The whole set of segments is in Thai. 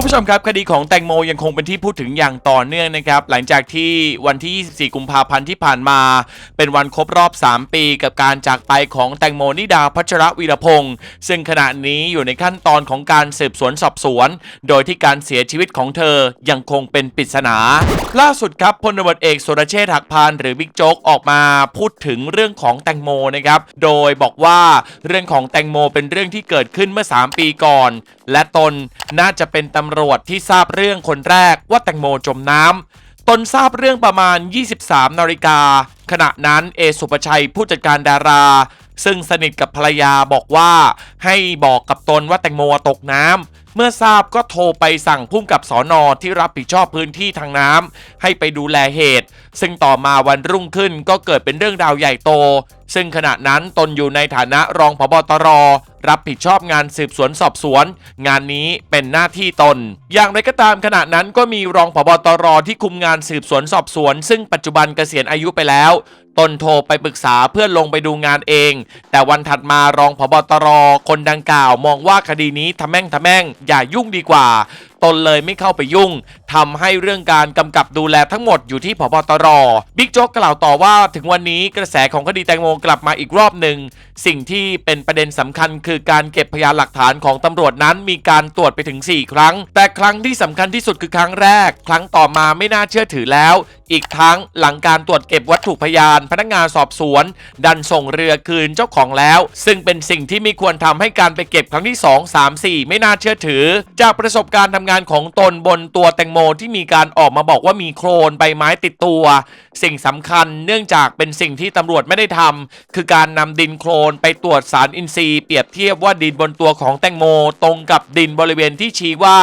คุณผู้ชมครับคดีของแตงโมยังคงเป็นที่พูดถึงอย่างต่อเนื่องนะครับ หลังจากที่วันที่ 24 กุมภาพันธ์ที่ผ่านมา เป็นวันครบรอบ 3 ปีกับการจากไปของแตงโมนิดาพัชรวีรพงศ์ซึ่งขณะนี้อยู่ในขั้นตอนของการสืบสวนสอบสวน โดยที่การเสียชีวิตของเธอยังคงเป็นปริศนา ล่าสุดครับพลตำรวจเอกสุรเชษฐ์หักพานหรือบิ๊กโจ๊กออกมาพูดถึงเรื่องของแตงโมนะครับโดยบอกว่าเรื่องของแตงโมเป็นเรื่องที่เกิดขึ้นเมื่อ 3 ปีก่อน และตนน่าจะเป็นตำรวจที่ทราบเรื่องคนแรกว่าแตงโมจมน้ำตนทราบเรื่องประมาณ 23นาฬิกาขณะนั้นเอสุปชัยผู้จัดการดารา ซึ่งสนิทกับภรรยาบอกว่า ให้บอกกับตนว่าแตงโมตกน้ำเมื่อทราบก็โทรไปสั่งพุ่มกับสอนอที่รับผิดชอบพื้นที่ทางน้ำให้ไปดูแลเหตุ ซึ่งต่อมาวันรุ่งขึ้นก็เกิดเป็นเรื่องราวใหญ่โต ซึ่งขณะนั้นตนอยู่ในฐานะรองผบตร รับผิดชอบงานสืบสวนสอบสวน งานนี้เป็นหน้าที่ตน อย่างไรก็ตามขณะนั้นก็มีรองผบตรที่คุมงานสืบสวนสอบสวน ซึ่งปัจจุบันเกษียณอายุไปแล้ว ตนโทรไปปรึกษาเพื่อลงไปดูงานเอง แต่วันถัดมารองผบตรคนดังกล่าวมองว่าคดีนี้ทำแม่งทำแม่งอย่ายุ่งดีกว่าตนเลยไม่เข้าไปยุ่งทำให้เรื่องการกำกับดูแลทั้งหมดอยู่ที่ผบตรบิ๊กโจ๊กกล่าวต่อว่าถึงวันนี้กระแสของคดีแตงโมกลับมาอีกรอบหนึ่ง สิ่งที่เป็นประเด็นสำคัญคือการเก็บพยานหลักฐานของตำรวจนั้นมีการตรวจไปถึง 4 ครั้ง แต่ครั้งที่สำคัญที่สุดคือครั้งแรก ครั้งต่อมาไม่น่าเชื่อถือแล้ว อีกทั้งหลังการตรวจเก็บวัตถุพยานพนักงานสอบสวน ดันส่งเรือคืนเจ้าของแล้ว ซึ่งเป็นสิ่งที่ไม่ควรทำให้การไปเก็บครั้งที่ 2 3 4 ไม่น่าเชื่อถือ จากประสบการณ์ทำงานของตนบนตัวแตงโมที่มีการออกมาบอกว่ามีโครนใบไม้ติดตัว สิ่งสำคัญเนื่องจากเป็นสิ่งที่ตำรวจไม่ได้ทำคือการนำดินโครนไปตรวจสารอินทรีย์เปรียบเทียบว่าดินบนตัวของแตงโม ตรงกับดินบริเวณที่ชี้ว่า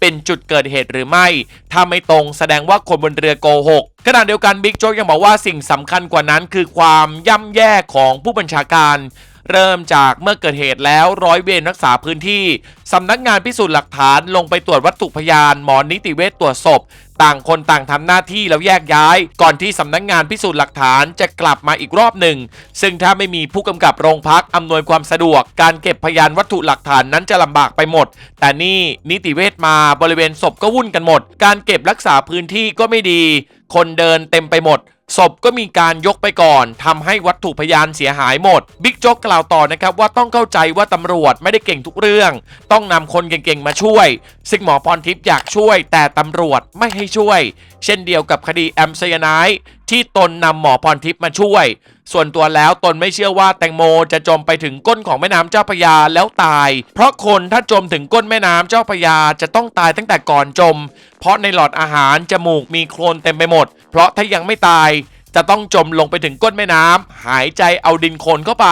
เป็นจุดเกิดเหตุหรือไม่ ถ้าไม่ตรงแสดงว่าคนบนเรือโกหกขณะเดียวกันบิ๊กโจ๊กยังบอกว่าสิ่งสำคัญกว่านั้นคือความย่ำแย่ของผู้บัญชาการ เริ่มจากเมื่อเกิดเหตุแล้วร้อยเวรรักษาพื้นที่สำนักงานพิสูจน์หลักฐานลงไปตรวจวัตถุพยานหมอนิติเวชตรวจศพต่างคนต่างทำหน้าที่แล้วแยกย้าย ก่อนที่สำนักงานพิสูจน์หลักฐานจะกลับมาอีกรอบหนึ่ง ซึ่งถ้าไม่มีผู้กำกับโรงพักอำนวยความสะดวก การเก็บพยานวัตถุหลักฐานนั้นจะลำบากไปหมด แต่นี่นิติเวชมาบริเวณศพก็วุ่นกันหมด การเก็บรักษาพื้นที่ก็ไม่ดี คนเดินเต็มไปหมด ศพก็มีการยกไปก่อนทำให้วัตถุพยานเสียหายหมดบิ๊กโจ๊กกล่าวต่อนะครับว่าต้องเข้าใจว่าตำรวจไม่ได้เก่งทุกเรื่อง ต้องนำคนเก่งๆมาช่วย ซึ่งหมอพรทิพย์อยากช่วย แต่ตำรวจไม่ให้ช่วย เช่นเดียวกับคดีแอมไซยาไนาย ที่ตนนำหมอพรทิพย์มาช่วย ส่วนตัวแล้วตนไม่เชื่อว่าแตงโมจะจมไปถึงก้นของแม่น้ำเจ้าพระยาแล้วตาย เพราะคนถ้าจมถึงก้นแม่น้ำเจ้าพระยาจะต้องตายตั้งแต่ก่อนจม เพราะในหลอดอาหารจมูกมีโคลนเต็มไปหมด เพราะถ้ายังไม่ตาย จะต้องจมลงไปถึงก้นแม่น้ำหายใจเอาดินโคลนเข้าไป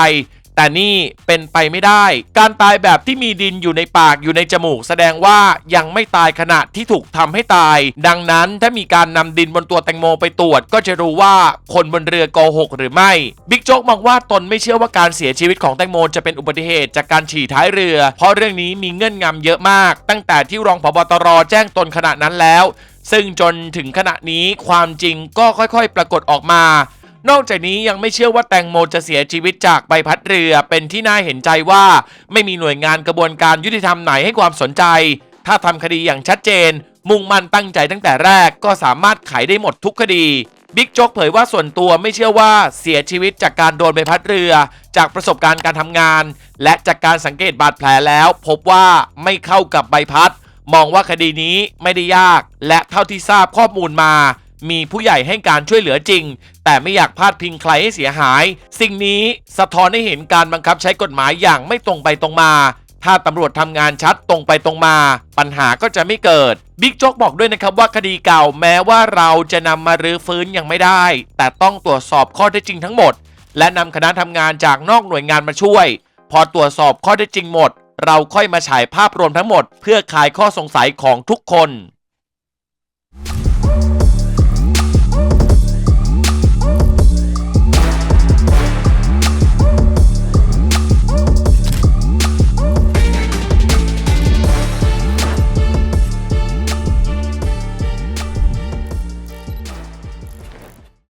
แต่นี่เป็นไปไม่ได้ การตายแบบที่มีดินอยู่ในปากอยู่ในจมูก แสดงว่ายังไม่ตายขณะที่ถูกทำให้ตาย ดังนั้นถ้ามีการนำดินบนตัวแตงโมไปตรวจ ก็จะรู้ว่าคนบนเรือโกหกหรือไม่บิ๊กโจ๊กมองว่าตนไม่เชื่อว่าการเสียชีวิตของแตงโมจะเป็นอุบัติเหตุจากการฉี่ท้ายเรือ เพราะเรื่องนี้มีเงื่อนงำเยอะมาก ตั้งแต่ที่รองผบตรแจ้งตนขณะนั้นแล้ว ซึ่งจนถึงขณะนี้ความจริงก็ค่อยๆ ปรากฏออกมา นอกจากนี้ยังไม่เชื่อว่าแตงโมจะเสียชีวิตจากใบพัดเรือ เป็นที่น่าเห็นใจว่า ไม่มีหน่วยงานกระบวนการยุติธรรมไหนให้ความสนใจ ถ้าทำคดีอย่างชัดเจน มุ่งมั่นตั้งใจตั้งแต่แรกก็สามารถไขได้หมดทุกคดีบิ๊กโจ๊กเผยว่าส่วนตัวไม่เชื่อว่าเสียชีวิตจากการโดนใบพัดเรือ จากประสบการณ์การทำงาน และจากการสังเกตบาดแผลแล้ว พบว่าไม่เข้ากับใบพัด มองว่าคดีนี้ไม่ได้ยาก และเท่าที่ทราบข้อมูลมา มีผู้ใหญ่ให้การช่วยเหลือจริง แต่ไม่อยากพาดพิงใครให้เสียหาย สิ่งนี้สะท้อนให้เห็นการบังคับใช้กฎหมายอย่างไม่ตรงไปตรงมา ถ้าตำรวจทำงานชัดตรงไปตรงมา ปัญหาก็จะไม่เกิดบิ๊กโจ๊กบอกด้วยนะครับว่าคดีเก่าแม้ว่าเราจะนำมารื้อฟื้นยังไม่ได้ แต่ต้องตรวจสอบข้อเท็จจริงทั้งหมด และนำคณะทำงานจากนอกหน่วยงานมาช่วย พอตรวจสอบข้อเท็จจริงหมด เราค่อยมาฉายภาพรวมทั้งหมด เพื่อคลายข้อสงสัยของทุกคน